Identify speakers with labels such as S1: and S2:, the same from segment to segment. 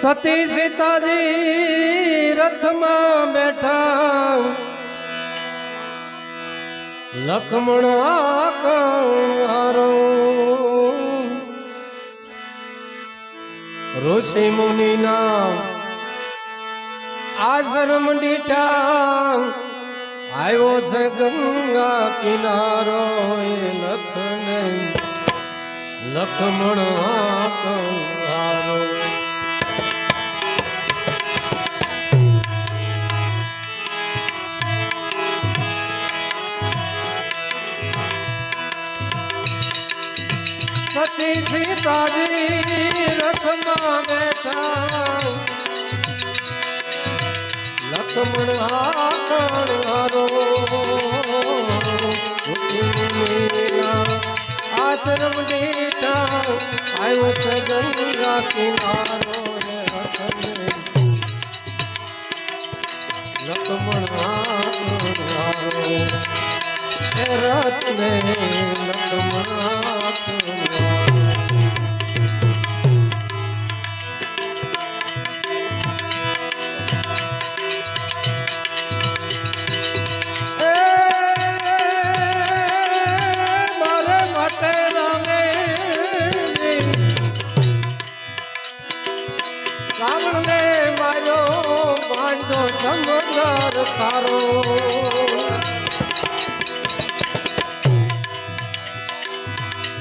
S1: સતી સીતાજી રથમાં બેઠા. લક્ષ્મણ આકારો ઋષિ મુનિના આશ્રમ દીઠા. આવ્યો છે ગંગા કિનારો લખને. લક્ષ્મણ આકારો સતી સીતાજી રથમાં બેઠા. લક્ષ્મણ આકણ હારો. આશ્રમ દીઠા આવ્યો છે ગંગા કિનારો લક્ષ્મણ આકણ હારો. હે સમંદર તારો.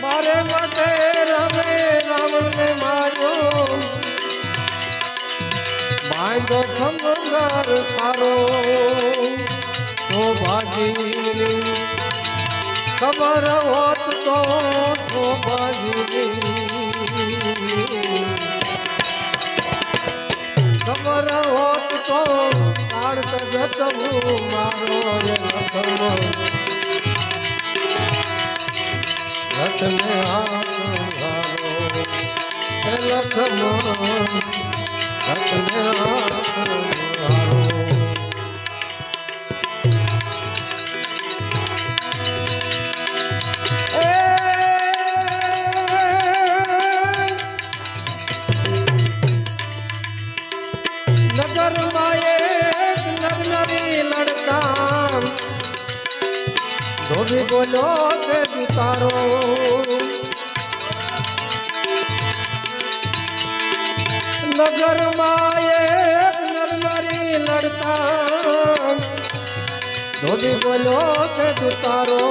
S1: મારે માટે રમે રાવણને માર્યો. માંગો સમંદર તારો. શોભાજી ખબર હોત તો શોભાજી ધોબી બોલ્યો છે દુતારો નગરમાં એક નરનરી લડતા ધોબી બોલ્યો છે દુતારો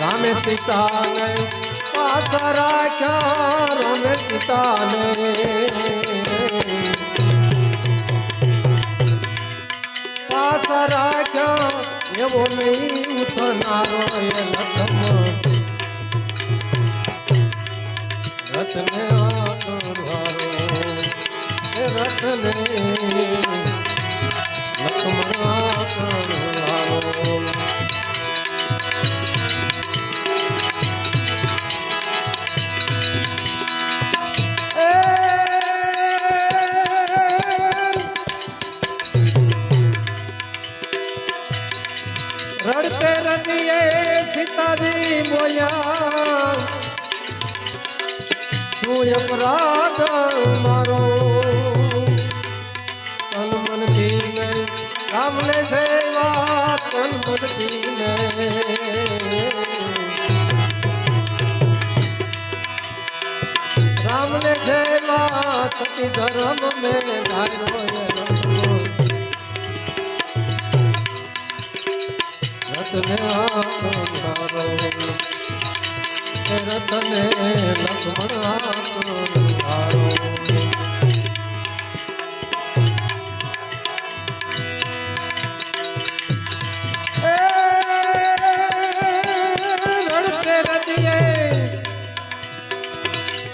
S1: રામે સીતાને પાછા રાખ્યા. રામે સીતાને પાછા રાખ્યા. એવો નહીં ઉઠનારો એ લખમ રથને આકરવારો અપરાધ મારો. તન મનથી ને રામને સેવા, તન મનથી ને રામને સેવા, સતી ધર્મ મેં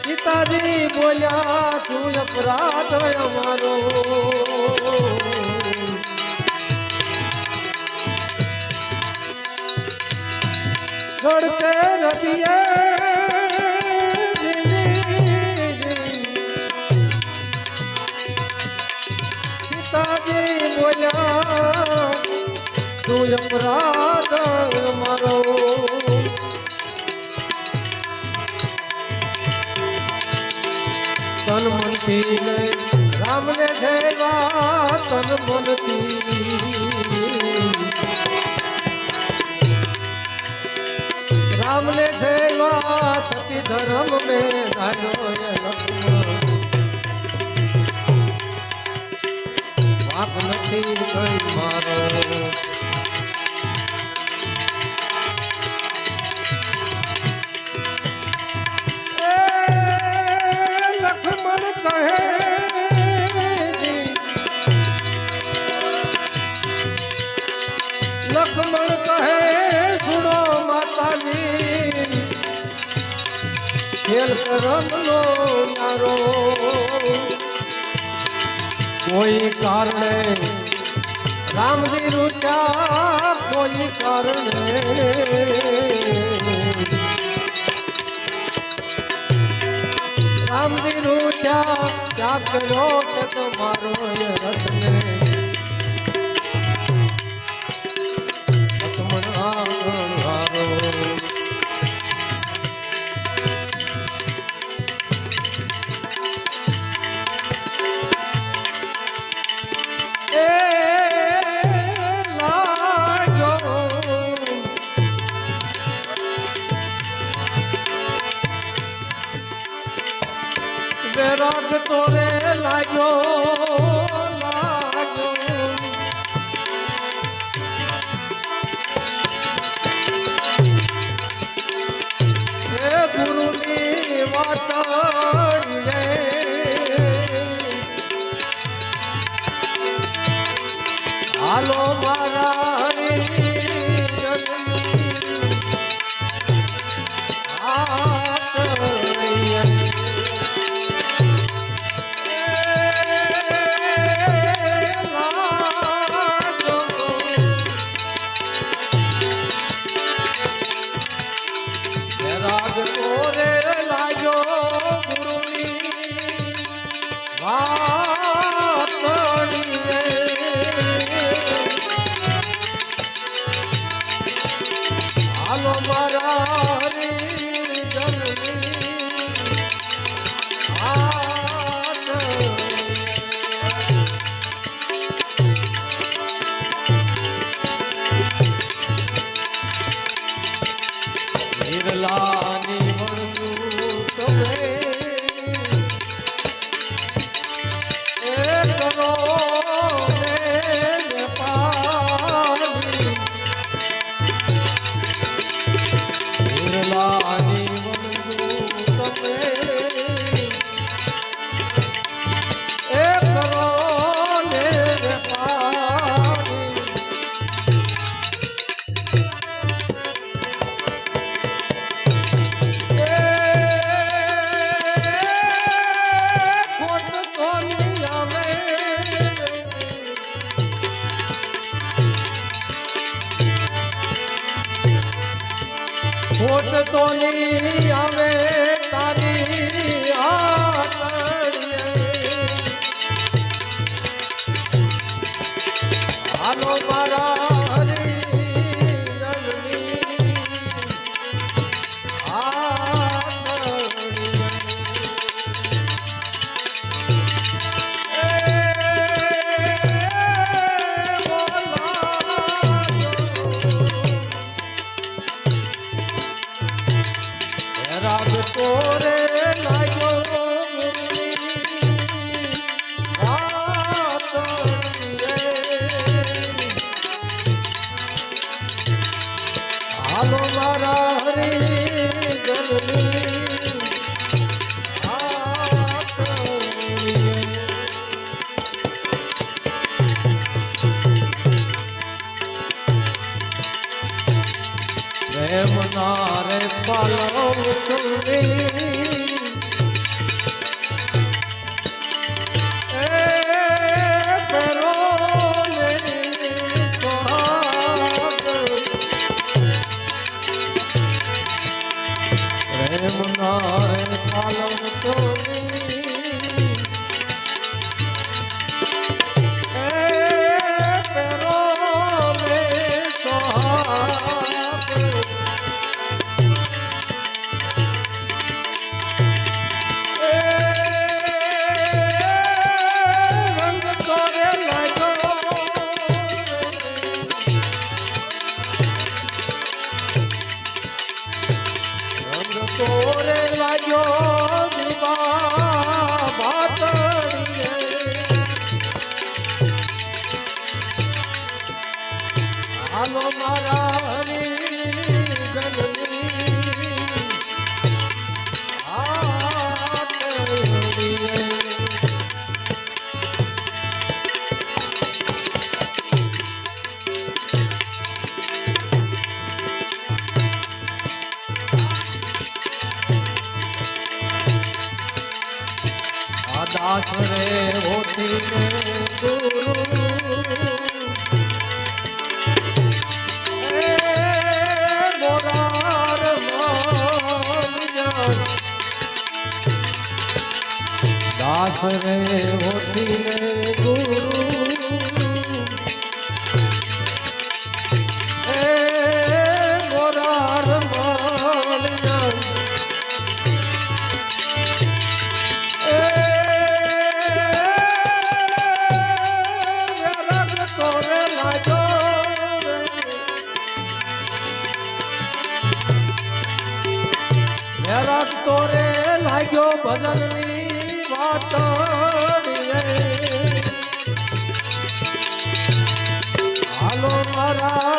S1: સીતાજી બોલ્યા શું અપરાધ અમારો. રડીએ રાધવ મારો. તન મનથી રામને સેવા, તન મનથી. રામને સેવા, સતી ધર્મ મે ગાયો નથી કોઈ મારો. રામનો નારો કોઈ કારણે રામજી રૂચા કોઈ કારણે રામજી રૂચા ત્યાગ કર્યો છે તમારો રત્ને তুমি આ દાસ રે હોતી ને ગુરુ. દાસ તોરે લાગ્યો ભજનની વાત હાલો મારા